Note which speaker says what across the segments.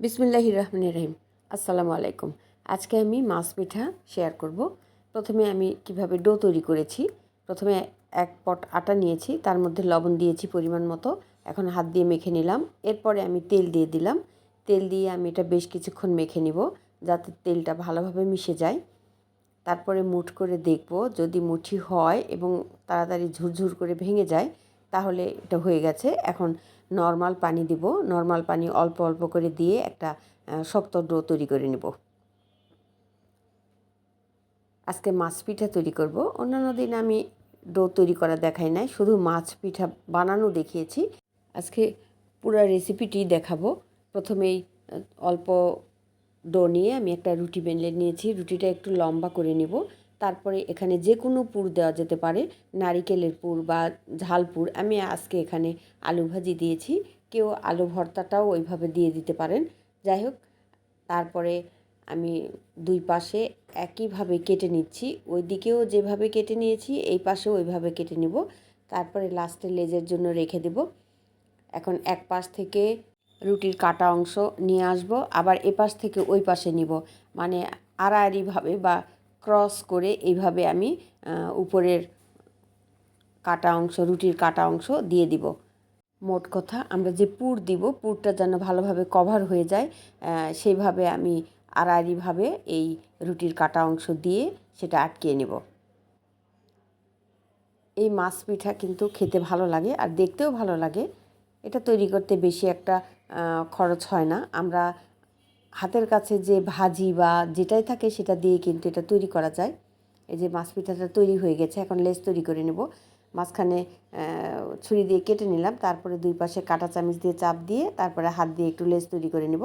Speaker 1: বিসমিল্লাহির রহমানির রহিম। আসসালামু আলাইকুম। আজকে আমি মাছ পিঠা শেয়ার করব। প্রথমে আমি কীভাবে ডো তৈরি করেছি, প্রথমে এক পট আটা নিয়েছি, তার মধ্যে লবণ দিয়েছি পরিমাণ মতো, এখন হাত দিয়ে মেখে নিলাম। এরপরে আমি তেল দিয়ে দিলাম। তেল দিয়ে আমি এটা বেশ কিছুক্ষণ মেখে নিব, যাতে তেলটা ভালোভাবে মিশে যায়। তারপরে মুঠ করে দেখব যদি মুঠি হয় এবং তাড়াতাড়ি ঝুরঝুর করে ভেঙে যায় তাহলে এটা হয়ে গেছে। এখন নর্মাল পানি দিব। নর্মাল পানি অল্প অল্প করে দিয়ে একটা শক্ত ডো তৈরি করে নেব। আজকে মাছ পিঠা তৈরি করব। অন্যান্য দিন আমি ডো তৈরি করা দেখাই নাই, শুধু মাছ পিঠা বানানো দেখিয়েছি। আজকে পুরো রেসিপিটি দেখাবো। প্রথমেই অল্প ডো নিয়ে আমি একটা রুটি বেনলে নিয়েছি। রুটিটা একটু লম্বা করে নেব। তারপরে এখানে যে কোনো পুর দেওয়া যেতে পারে। নারিকেলের পুর বা ঝাল পুর। আমি আজকে এখানে আলু ভাজি দিয়েছি। কেউ আলু ভর্তাটাও ওইভাবে দিয়ে দিতে পারেন। যাই হোক, তারপরে আমি দুই পাশে একইভাবে কেটে নিচ্ছি। ওই দিকেও যেভাবে কেটে নিয়েছি, এই পাশেও ওইভাবে কেটে নেব। তারপরে লাস্টে লেজের জন্য রেখে দেব। এখন এক পাশ থেকে রুটির কাটা অংশ নিয়ে আসব। আবার এ পাশ থেকে ওই পাশে নিব। মানে আড়াআড়িভাবে বা ক্রস করে এইভাবে আমি উপরের কাটা অংশ, রুটির কাটা অংশ দিয়ে দিব। মোট কথা, আমরা যে পুর দিব, পুরটা যেন ভালোভাবে কভার হয়ে যায় সেইভাবে আমি আড়াআড়িভাবে এই রুটির কাটা অংশ দিয়ে সেটা আটকিয়ে নেব। এই মাছ পিঠা কিন্তু খেতে ভালো লাগে আর দেখতেও ভালো লাগে। এটা তৈরি করতে বেশি একটা খরচ হয় না। আমরা হাতের কাছে যে ভাজি বা যেটাই থাকে সেটা দিয়ে কিন্তু এটা তৈরি করা যায়। এই যে মাছ পিঠাটা তৈরি হয়ে গেছে, এখন লেস তৈরি করে নেব। মাঝখানে ছুরি দিয়ে কেটে নিলাম, তারপরে দুই পাশে কাঁটা চামিচ দিয়ে চাপ দিয়ে তারপরে হাত দিয়ে একটু লেস তৈরি করে নেব।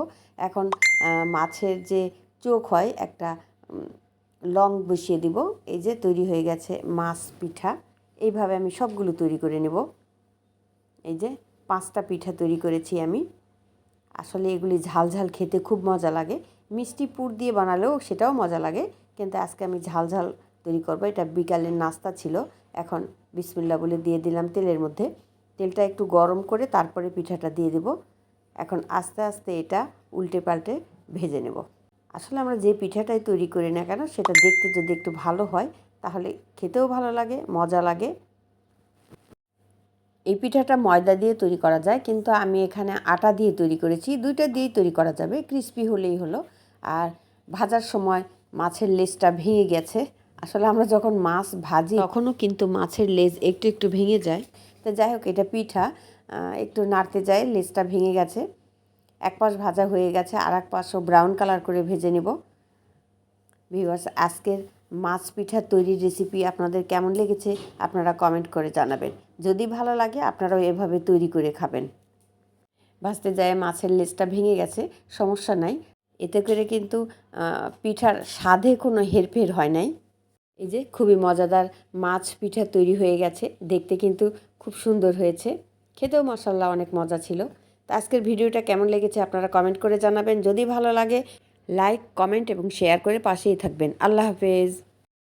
Speaker 1: এখন মাছের যে চোখ হয়, একটা লং বসিয়ে দিব। এই যে তৈরি হয়ে গেছে মাছ পিঠা। এইভাবে আমি সবগুলো তৈরি করে নেব। এই যে পাঁচটা পিঠা তৈরি করেছি আমি। আসলে এগুলি ঝাল ঝাল খেতে খুব মজা লাগে। মিষ্টি পুর দিয়ে বানালেও সেটাও মজা লাগে। কিন্তু আজকে আমি ঝাল ঝাল তৈরি করব। এটা বিকালের নাস্তা ছিল। এখন বিসমিল্লা বলে দিয়ে দিলাম তেলের মধ্যে। তেলটা একটু গরম করে তারপরে পিঠাটা দিয়ে দেব। এখন আস্তে আস্তে এটা উল্টে পাল্টে ভেজে নেব। আসলে আমরা যে পিঠাটাই তৈরি করি না কেন, সেটা দেখতে যদি একটু ভালো হয়, তাহলে খেতেও ভালো লাগে, মজা লাগে। এই পিঠাটা ময়দা দিয়ে তৈরি করা যায় কিন্তু আমি এখানে আটা দিয়ে তৈরি করেছি। দুইটা দিয়েই তৈরি করা যাবে ক্রিস্পি হলেই হলো। আর ভাজার সময় মাছের লেজটা ভেঙে গেছে। আসলে আমরা যখন মাছ ভাজি তখনও কিন্তু মাছের লেজ একটু একটু ভেঙে যায়। তো যাই হোক এটা পিঠা। একটু নাড়তে যায় লেজটা ভেঙে গেছে। এক পাশ ভাজা হয়ে গেছে আর এক পাশও ব্রাউন কালার করে ভেজে নেব। ভিউয়ার্স আজকের মাছ পিঠা তৈরির রেসিপি আপনাদের কেমন লেগেছে আপনারা কমেন্ট করে জানাবেন। যদি ভালো লাগে, আপনারাও এভাবে তৈরি করে খাবেন। ভাজতে যায় মাছের লেজটা ভেঙে গেছে, সমস্যা নাই। এতে করে কিন্তু পিঠার স্বাদে কোনো হেরফের হয় নাই। এই যে, খুবই মজাদার মাছ পিঠা তৈরি হয়ে গেছে, দেখতে কিন্তু খুব সুন্দর হয়েছে। খেতেও মশাল্লা অনেক মজা ছিল। তো আজকের ভিডিওটা কেমন লেগেছে আপনারা কমেন্ট করে জানাবেন। যদি ভালো লাগে লাইক কমেন্ট এবং শেয়ার করে পাশেই থাকবেন। আল্লাহ হাফেজ।